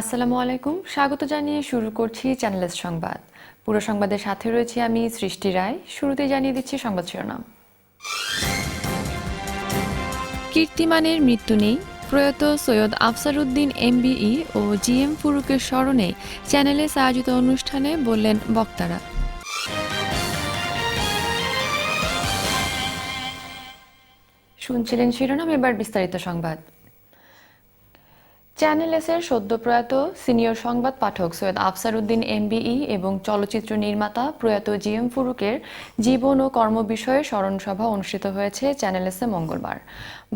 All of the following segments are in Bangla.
আসসালামু আলাইকুম। স্বাগত জানিয়ে শুরু করছি চ্যানেলের সংবাদ। পুরো সংবাদের সাথে রয়েছি আমি সৃষ্টি রায়। শুরুতে জানিয়ে দিচ্ছি সংবাদ শিরোনাম। কীর্তিমানের মৃত্যু নেই। প্রয়াত সৈয়দ আফসারউদ্দিন এমবিই ও জিএম ফুরুকের স্মরণে চ্যানেলে আয়োজিত অনুষ্ঠানে বললেন বক্তারা। শুনছিলেন শিরোনাম, এবার বিস্তারিত সংবাদ। চ্যানেল এস এর সদ্য প্রয়াত সিনিয়র সংবাদ পাঠক সৈয়দ আফসার উদ্দিন এমবিই এবং চলচ্চিত্র নির্মাতা প্রয়াত জি এম ফুরুকের জীবন ও কর্ম বিষয়ে স্মরণ সভা অনুষ্ঠিত হয়েছে চ্যানেল এস মঙ্গলবার।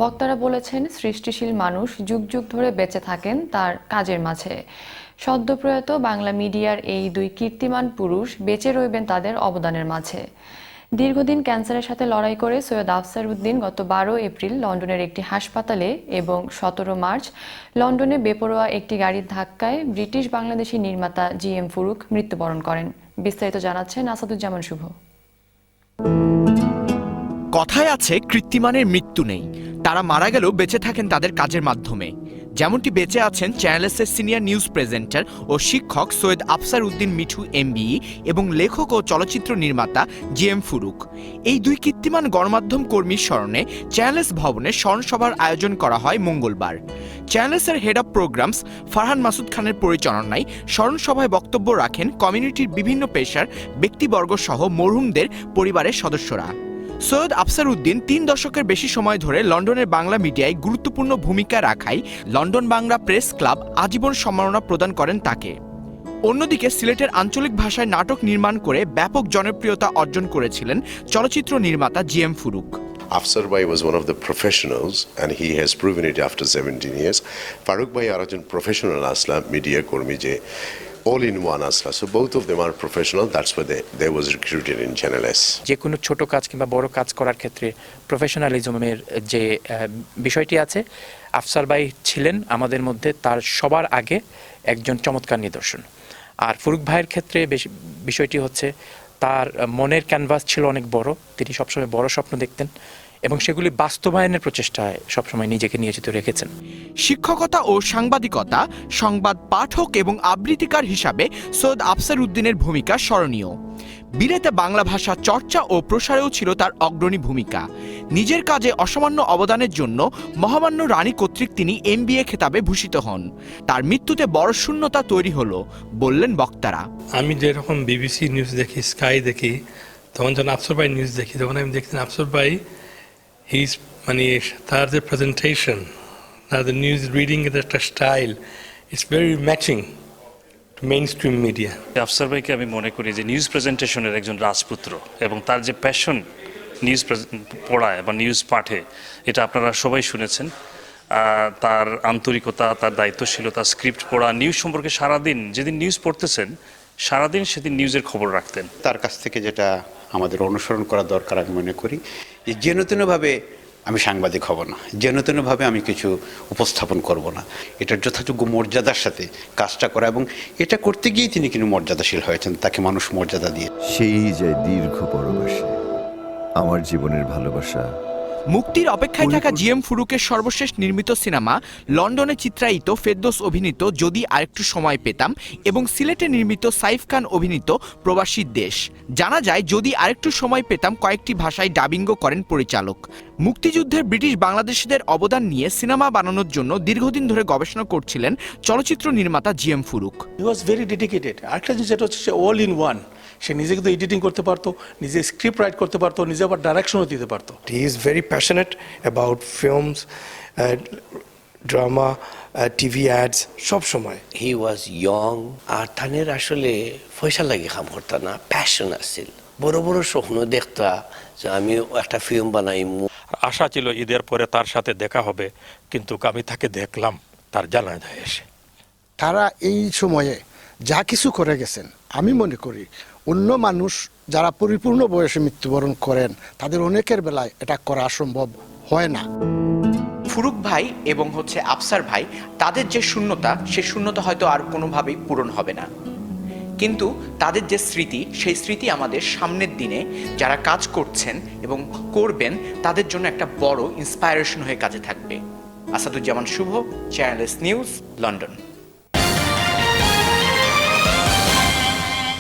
বক্তারা বলেছেন, সৃষ্টিশীল মানুষ যুগ যুগ ধরে বেঁচে থাকেন তার কাজের মাঝে। সদ্য প্রয়াত বাংলা মিডিয়ার এই দুই কীর্তিমান পুরুষ বেঁচে রইবেন তাদের অবদানের মাঝে। দীর্ঘদিন ক্যান্সারের সাথে লড়াই করে সৈয়দ আফসার উদ্দিন গত বারো এপ্রিল লন্ডনের একটি হাসপাতালে এবং সতেরো মার্চ লন্ডনে বেপরোয়া একটি গাড়ির ধাক্কায় ব্রিটিশ বাংলাদেশি নির্মাতা জি এম ফুরুক মৃত্যুবরণ করেন। বিস্তারিত জানাচ্ছেন আসাদুজ্জামান শুভ। কথায় আছে, কৃত্রিমানের মৃত্যু নেই। তারা মারা গেলেও বেঁচে থাকেন তাদের কাজের মাধ্যমে। যেমনটি বেঁচে আছেন চ্যানেলসের সিনিয়র নিউজ প্রেজেন্টার ও শিক্ষক সৈয়দ আফসার উদ্দিন মিঠু এমবিই এবং লেখক ও চলচ্চিত্র নির্মাতা জি এম ফুরুক। এই দুই কীর্তিমান গণমাধ্যম কর্মীর স্মরণে চ্যানেলস ভবনে স্মরণসভার আয়োজন করা হয় মঙ্গলবার। চ্যানেলসের head of programs Farhan Masud খানের পরিচালনায় স্মরণসভায় বক্তব্য রাখেন কমিউনিটির বিভিন্ন পেশার ব্যক্তিবর্গ সহ মরহুমদের পরিবারের সদস্যরা। সৈয়দ আফসার উদ্দিন তিন দশকের বেশি সময় ধরে লন্ডনের বাংলা মিডিয়ায় গুরুত্বপূর্ণ ভূমিকা রাখায় লন্ডন বাংলা প্রেস ক্লাব আজীবন সম্মাননা প্রদান করেন তাকে অন্যদিকে সিলেটের আঞ্চলিক ভাষায় নাটক নির্মাণ করে ব্যাপক জনপ্রিয়তা অর্জন করেছিলেন চলচ্চিত্র নির্মাতা G M Faruk Afsar Bhai was one of the professionals and he has proven it after 17 years. Farooq Bhai are একজন professional আসলা media কর্মী যে all in one আসলা. So both of them are professional. That's why they, they was recruited in Channel. যে কোনো ছোট কাজ কিংবা বড় কাজ করার ক্ষেত্রে প্রফেশনালিজমের যে বিষয়টি আছে আফসার ভাই ছিলেন আমাদের মধ্যে তার সবার আগে একজন চমৎকার নিদর্শন আর ফুরুক ভাইয়ের ক্ষেত্রে বিষয়টি হচ্ছে তার মনের ক্যানভাস ছিল অনেক বড় তিনি সবসময় বড় স্বপ্ন দেখতেন এবং সেগুলি বাস্তবায়নের প্রচেষ্টায় সবসময় নিজেকে নিয়োজিত রেখেছেন। শিক্ষকতা ও সাংবাদিকতা সংবাদ পাঠক এবং আবৃত্তিকার হিসাবে সৈয়দ আফসার উদ্দিনের ভূমিকা স্মরণীয়। বিলেতে বাংলা ভাষা চর্চা ও প্রসারেও ছিল তার অগ্রণী ভূমিকা। নিজের কাজে অসামান্য অবদানের জন্য মহামান্য রানী কর্তৃক তিনি এমবিএ খেতাবে ভূষিত হন। তার মৃত্যুতে বড় শূন্যতা তৈরি হলো বললেন বক্তারা। আমি যেরকম বিবিসি নিউজ দেখি স্কাই দেখি তখন যখন আফসর ভাই নিউজ দেখি তখন আমি দেখছি আফসর ভাই হিজ মানে তার যে প্রেজেন্টেশন তার যে নিউজ রিডিং এর একটা style it's very matching to main stream media Afsar ভাইকে আমি মনে করি যে নিউজ প্রেজেন্টেশনের একজন রাজপুত্র এবং তার যে প্যাশন নিউজ পড়ায় বা নিউজ পাঠে এটা আপনারা সবাই শুনেছেন। তার আন্তরিকতা তার দায়িত্বশীলতা স্ক্রিপ্ট পড়া নিউজ সম্পর্কে সারাদিন যেদিন নিউজ পড়তেছেন সারাদিন সেদিন নিউজের খবর রাখতেন। তার কাছ থেকে যেটা আমাদের অনুসরণ করা দরকার আমি মনে করি যে যেন আমি সাংবাদিক হব না যে তেনভাবে আমি কিছু উপস্থাপন করব না, এটার যথাযোগ্য মর্যাদার সাথে কাজটা করা এবং এটা করতে গিয়েই তিনি কিন্তু মর্যাদাশীল হয়েছেন, তাকে মানুষ মর্যাদা দিয়ে। সেই যে দীর্ঘ পরবাসে আমার জীবনের ভালোবাসা মুক্তির অপেক্ষায় থাকা জিএম ফুরুকের সর্বশেষ নির্মিত সিনেমা লন্ডনে চিত্রায়িত ফেরদোস অভিনীত যদি আরেকটু সময় পেতাম এবং সিলেটে নির্মিত সাইফ খান অভিনীত প্রবাসী দেশ। জানা যায় যদি আরেকটু সময় পেতাম কয়েকটি ভাষায় ডাবিংও করেন পরিচালক। মুক্তিযুদ্ধের ব্রিটিশ বাংলাদেশিদের অবদান নিয়ে সিনেমা বানানোর জন্য দীর্ঘদিন ধরে গবেষণা করছিলেন চলচ্চিত্র নির্মাতা G M Faruk. He was very dedicated আরেকটা যেটা হচ্ছে অল ইন ওয়ান সে নিজে কিন্তু এডিটিং করতে পারতো নিজে স্ক্রিপ্ট রাইট করতে পারতো নিজে আবার ডাইরেকশনও দিতে পারতো। Very passionate about films, uh, drama, uh, TV ads, সব সময়। হি ওয়াজ ইয়ং আর থানের আসলে পয়সা লাগে কাম করতা না প্যাশন আছিল। বড় বড় স্বপ্ন দেখতা যে আমি একটা ফিল্ম বানাইমু। আশা ছিল ঈদের পরে তার সাথে দেখা হবে কিন্তু আমি তাকে দেখলাম তার জানাজায় এসে। তারা এই সময়ে যা কিছু করে গেছেন, আমি মনে করি অন্য মানুষ যারা পরিপূর্ণ বয়সে মৃত্যুবরণ করেন, তাদের অনেকের বেলায় এটা করা সম্ভব হয় না। ফুরুক ভাই এবং হচ্ছে আফসার ভাই, তাদের যে শূন্যতা, সে শূন্যতা হয়তো আর কোনোভাবেই পূরণ হবে না। কিন্তু তাদের যে স্মৃতি, সেই স্মৃতি আমাদের সামনের দিনে যারা কাজ করছেন এবং করবেন, তাদের জন্য একটা বড় ইন্সপায়ারেশন হয়ে কাজে থাকবে। Asaduzzaman Shuvo channel S news London